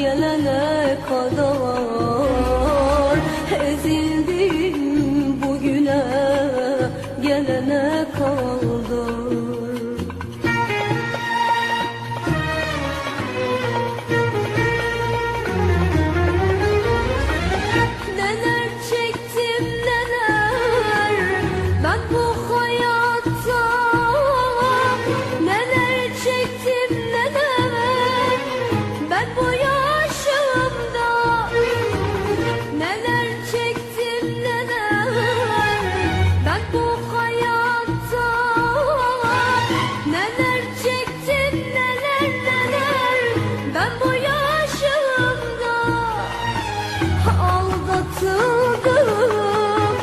gelene kadar ezil atıldım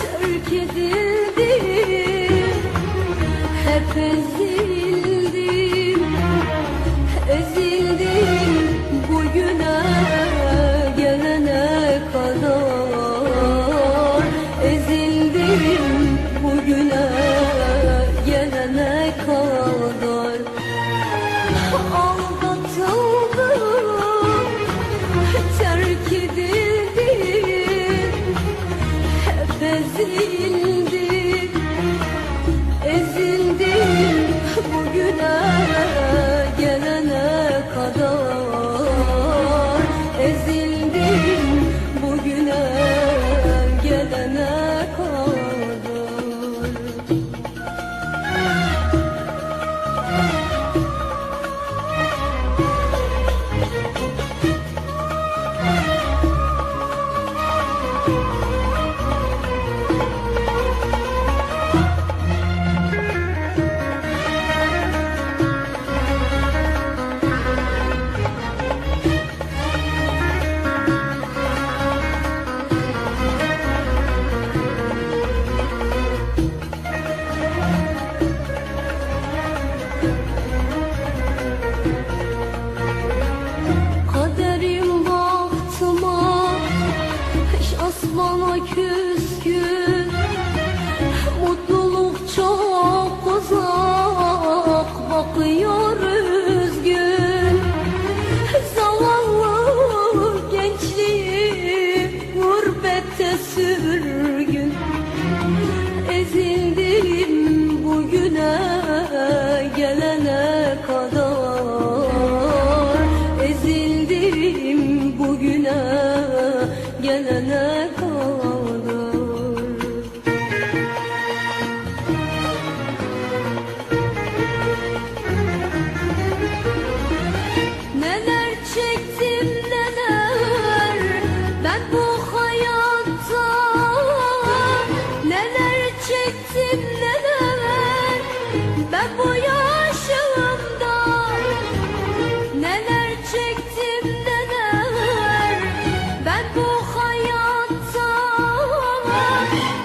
Terk edildim. Hep ezildim Ezildim. Bugüne gelene kadar Ezildim. Bugüne love. sürür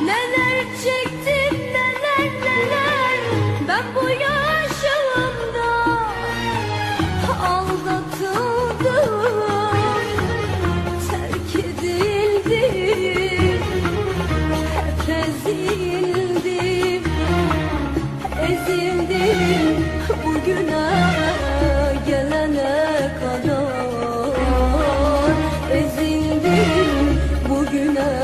Neler çektim neler neler? Ben bu yaşımda Aldatıldım Terk edildim ezildim Ezildim. Bugüne gelene kadar Ezildim. Bugüne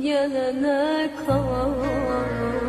yanına kal.